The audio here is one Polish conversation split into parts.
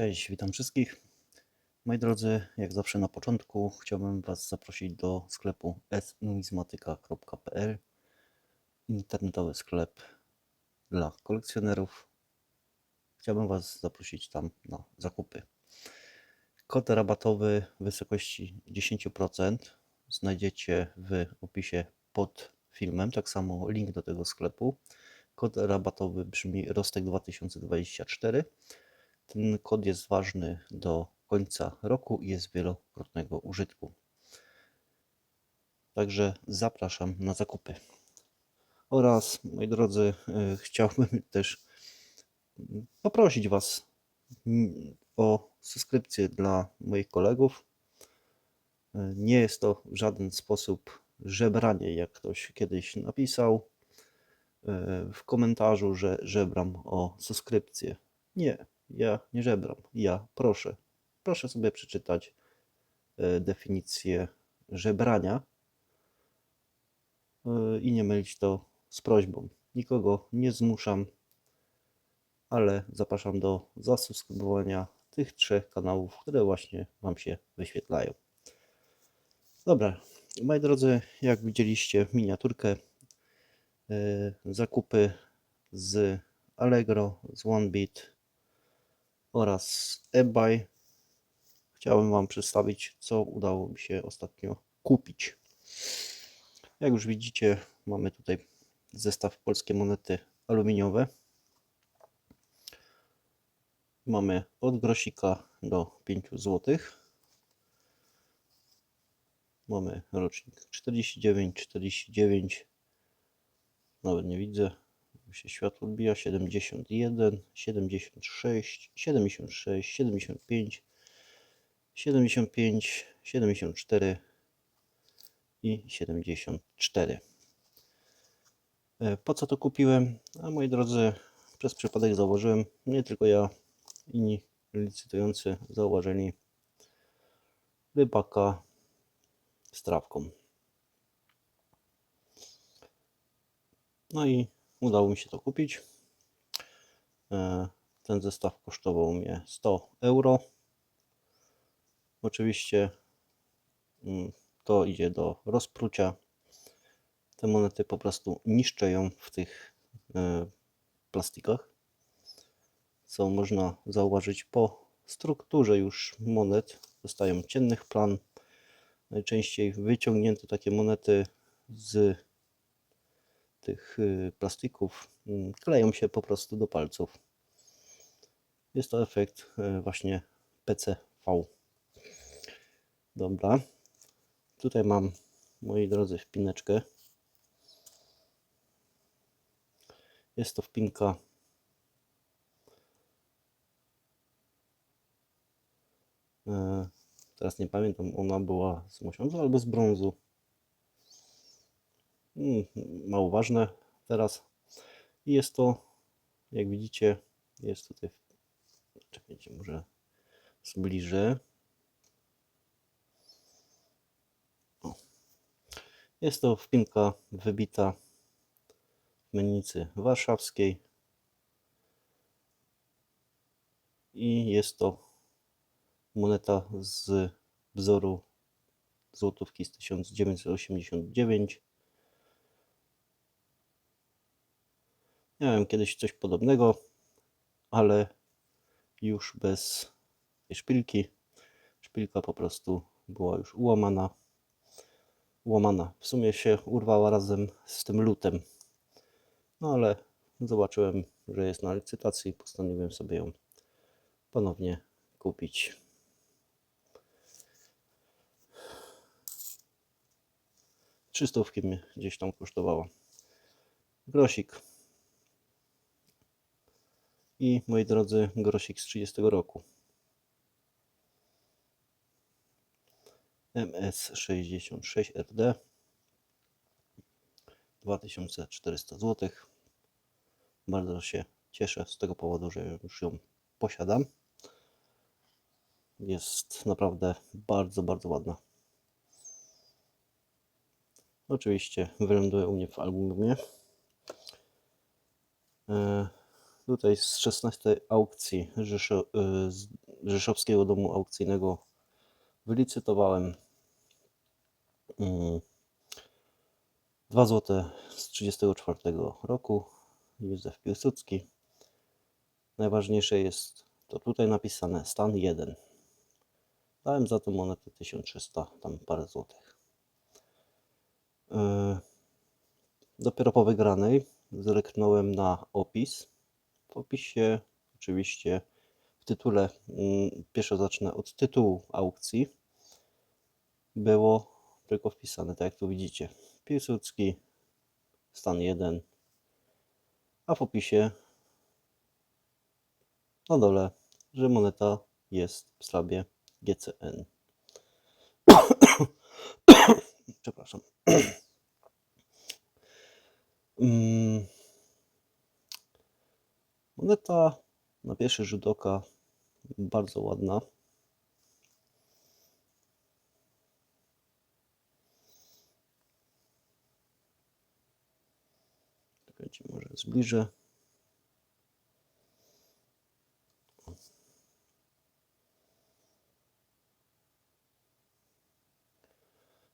Cześć, witam wszystkich. Moi drodzy, jak zawsze na początku chciałbym Was zaprosić do sklepu snumizmatyka.pl Internetowy sklep dla kolekcjonerów. Chciałbym Was zaprosić tam na zakupy. Kod rabatowy w wysokości 10% znajdziecie w opisie pod filmem. Tak samo link do tego sklepu. Kod rabatowy brzmi Rostek 2024. Ten kod jest ważny do końca roku i jest wielokrotnego użytku. Także zapraszam na zakupy. Oraz, moi drodzy, y, chciałbym też poprosić Was mm, o subskrypcję dla moich kolegów. Y, Nie jest to w żaden sposób żebranie, jak ktoś kiedyś napisał y, w komentarzu, że żebram o subskrypcję. Nie, ja nie żebram. Ja proszę. Proszę sobie przeczytać e, definicję żebrania e, i nie mylić to z prośbą. Nikogo nie zmuszam, ale zapraszam do zasubskrybowania tych trzech kanałów, które właśnie Wam się wyświetlają. Dobra, moi drodzy, jak widzieliście miniaturkę, e, zakupy z Allegro, z OneBeat, oraz eBay. Chciałem Wam przedstawić, co udało mi się ostatnio kupić. Jak już widzicie, mamy tutaj zestaw polskie monety aluminiowe. Mamy od grosika do 5 zł. Mamy rocznik 49, 49. Nawet nie widzę się światło odbija 71, 76, 76, 75, 75, 74 i 74. E, Po co to kupiłem? A moi drodzy, przez przypadek zauważyłem, nie tylko ja, inni licytujący zauważyli rybaka z trawką. No i udało mi się to kupić. E, Ten zestaw kosztował mnie 100 euro. Oczywiście mm, to idzie do rozprucia. Te monety po prostu niszczeją w tych e, plastikach, co można zauważyć po strukturze już monet. Dostają ciennych plan. Najczęściej wyciągnięte takie monety z tych y, plastików mm, kleją się po prostu do palców. Jest to efekt y, właśnie PCV. Dobra. Tutaj mam, moi drodzy, wpineczkę. Jest to wpinka e, Teraz nie pamiętam, ona była z mosiądzu albo z brązu. Mm, mało ważne teraz. I jest to, jak widzicie, jest tutaj. Czekajcie, może zbliżę. O. Jest to wpinka wybita w mennicy warszawskiej. I jest to moneta z wzoru złotówki z 1989 Miałem kiedyś coś podobnego, ale już bez tej szpilki. Szpilka po prostu była już ułamana. Ułamana. W sumie się urwała razem z tym lutem. No ale zobaczyłem, że jest na licytacji postanowiłem sobie ją ponownie kupić. Trzystówki mnie gdzieś tam kosztowała. Grosik i moi drodzy grosik z 30 roku. MS66RD 2400 zł. Bardzo się cieszę z tego powodu, że już ją posiadam. Jest naprawdę bardzo, bardzo ładna. Oczywiście wyląduje u mnie w albumie. Tutaj z 16 aukcji Rzeszo, y, z Rzeszowskiego Domu Aukcyjnego wylicytowałem mm, 2 zł z 34 roku. Józef Piłsudski. Najważniejsze jest to tutaj napisane stan 1. Dałem za tę monetę 1300, tam parę złotych. Yy, Dopiero po wygranej zerknąłem na opis. W opisie oczywiście w tytule, mm, pierwsze zacznę od tytułu aukcji, było tylko wpisane, tak jak tu widzicie, Piłsudski, stan 1, a w opisie na dole, że moneta jest w slabie GCN. Przepraszam. Mm. Moneta na pierwszy rzut oka bardzo ładna. Czekajcie, może zbliżę.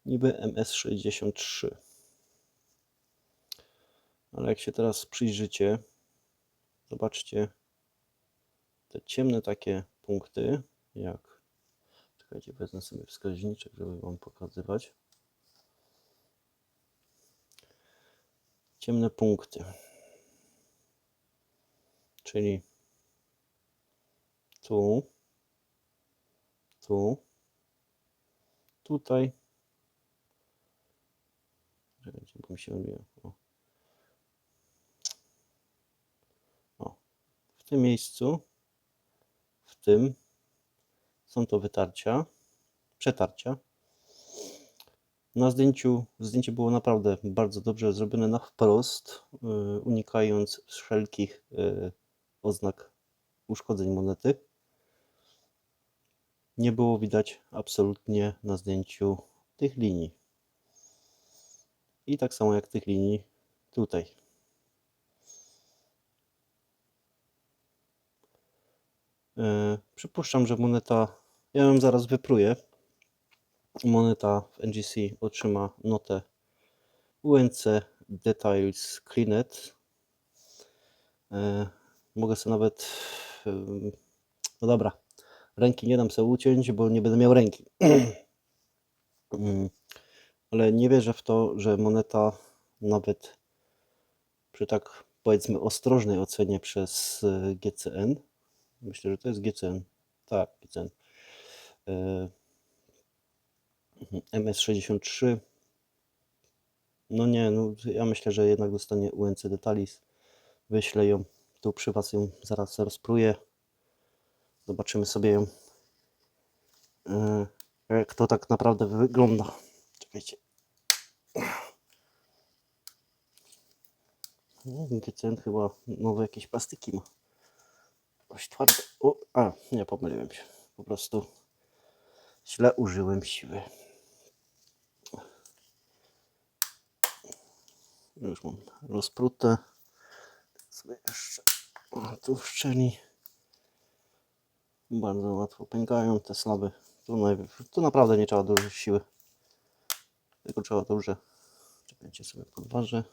Niby MS63. Ale jak się teraz przyjrzycie, zobaczcie te ciemne takie punkty, jak czekajcie, wezmę sobie wskaźniczek, żeby wam pokazywać. Ciemne punkty. Czyli tu, tu, tutaj. Czekajcie, bo mi się. O. w tym miejscu, w tym są to wytarcia, przetarcia. Na zdjęciu, zdjęcie było naprawdę bardzo dobrze zrobione na wprost, y, unikając wszelkich y, oznak uszkodzeń monety. Nie było widać absolutnie na zdjęciu tych linii. I tak samo jak tych linii tutaj. Przypuszczam, że moneta, ja ją zaraz wypruję. Moneta w NGC otrzyma notę UNC Details Cleanet. E, Mogę sobie nawet, e, no dobra, ręki nie dam sobie uciąć, bo nie będę miał ręki. Mm, Ale nie wierzę w to, że moneta nawet przy tak powiedzmy ostrożnej ocenie przez e, GCN Myślę, że to jest GCN. Tak, GCN. E, MS63. No nie, no ja myślę, że jednak dostanie UNC Detalis. Wyślę ją. Tu przy Was ją zaraz rozpruję. Zobaczymy sobie ją. e, Jak to tak naprawdę wygląda. Czekajcie. No, GCN chyba nowe jakieś plastiki ma. Dość twarde. O, a, nie pomyliłem się. Po prostu źle użyłem siły. Już mam rozprute. Sobie jeszcze tu wszczeli. Bardzo łatwo pękają te slaby. Tu, tu naprawdę nie trzeba dużo siły. Tylko trzeba dobrze. Czekajcie sobie podważę.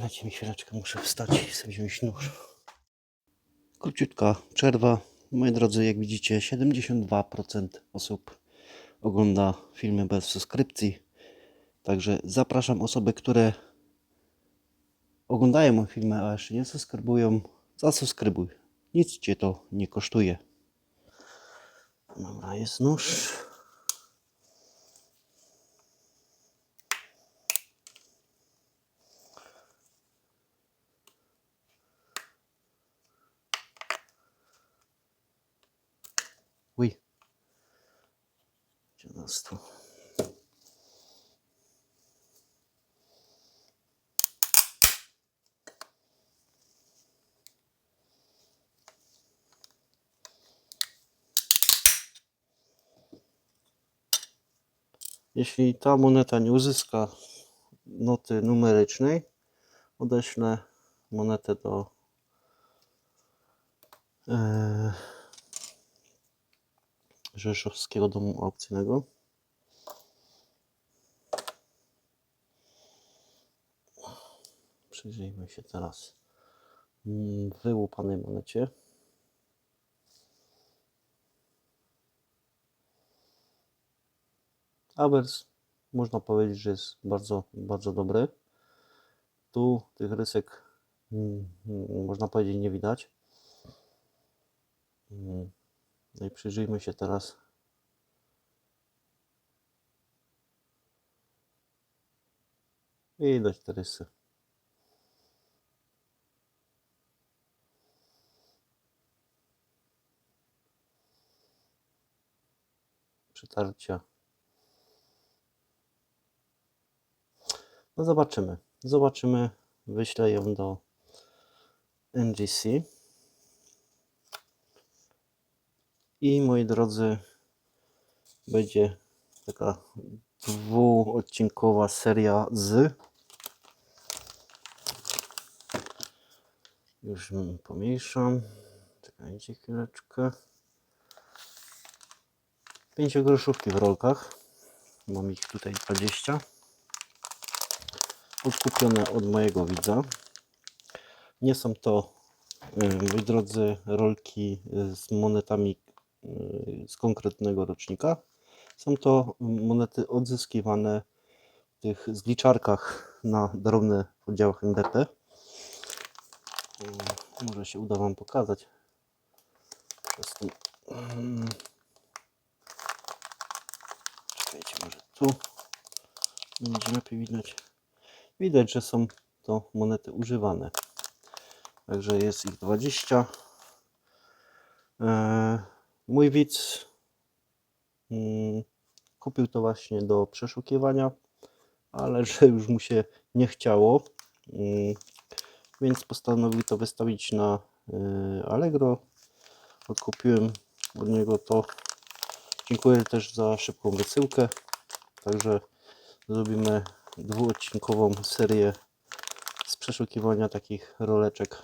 Dajcie mi chwileczkę, muszę wstać i sobie wziąć nóż. Króciutka przerwa. Moi drodzy, jak widzicie, 72% osób ogląda filmy bez subskrypcji. Także zapraszam osoby, które oglądają moje filmy, a jeszcze nie subskrybują. Zasubskrybuj. Nic Cię to nie kosztuje. Dobra, jest nóż. Gdzie nas tu? Jeśli ta moneta nie uzyska noty numerycznej, odeślę monetę do e, Rzeszowskiego Domu Aukcyjnego. Przyjrzyjmy się teraz mm, wyłupanej monecie. Awers można powiedzieć, że jest bardzo, bardzo dobry. Tu tych rysek mm, mm, można powiedzieć nie widać. No i przyjrzyjmy się teraz. Widać te rysy. Przytarcia. No zobaczymy. Zobaczymy. Wyślę ją do NGC. I moi drodzy, będzie taka dwuodcinkowa seria z. Już pomniejszam. Czekajcie chwileczkę. Pięciogroszówki w rolkach. Mam ich tutaj 20 odkupione od mojego widza. Nie są to, y, moi drodzy, rolki y, z monetami y, z konkretnego rocznika. Są to monety odzyskiwane w tych zliczarkach na drobne w oddziałach NDP. Może się uda Wam pokazać. Mm. Czekajcie, może tu będzie lepiej widać. Widać, że są to monety używane. Także jest ich 20. Eee, Mój widz mm, kupił to właśnie do przeszukiwania, ale że już mu się nie chciało, mm, więc postanowił to wystawić na y, Allegro. Odkupiłem od niego to. Dziękuję też za szybką wysyłkę. Także zrobimy dwuodcinkową serię z przeszukiwania takich roleczek.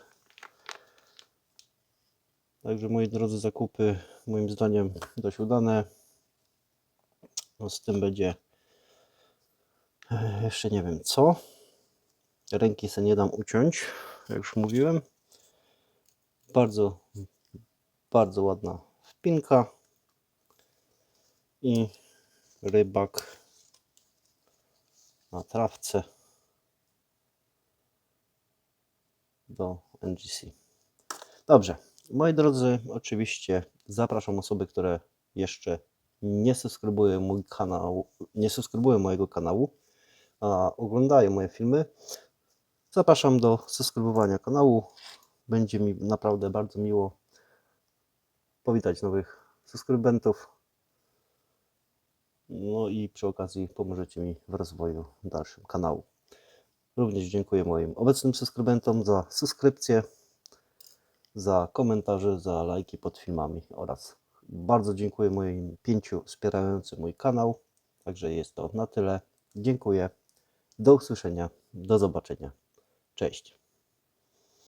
Także moi drodzy zakupy moim zdaniem dość udane. No z tym będzie e, jeszcze nie wiem co. Ręki sobie nie dam uciąć, jak już mówiłem. Bardzo, bardzo ładna wpinka i rybak na trawce do NGC. Dobrze, moi drodzy, oczywiście zapraszam osoby, które jeszcze nie subskrybują mój kanał, nie subskrybują mojego kanału, a oglądają moje filmy. Zapraszam do subskrybowania kanału. Będzie mi naprawdę bardzo miło powitać nowych subskrybentów. No i przy okazji pomożecie mi w rozwoju dalszym kanału. Również dziękuję moim obecnym subskrybentom za subskrypcję, za komentarze, za lajki pod filmami oraz bardzo dziękuję moim pięciu wspierającym mój kanał. Także jest to na tyle. Dziękuję. Do usłyszenia. Do zobaczenia. Cześć.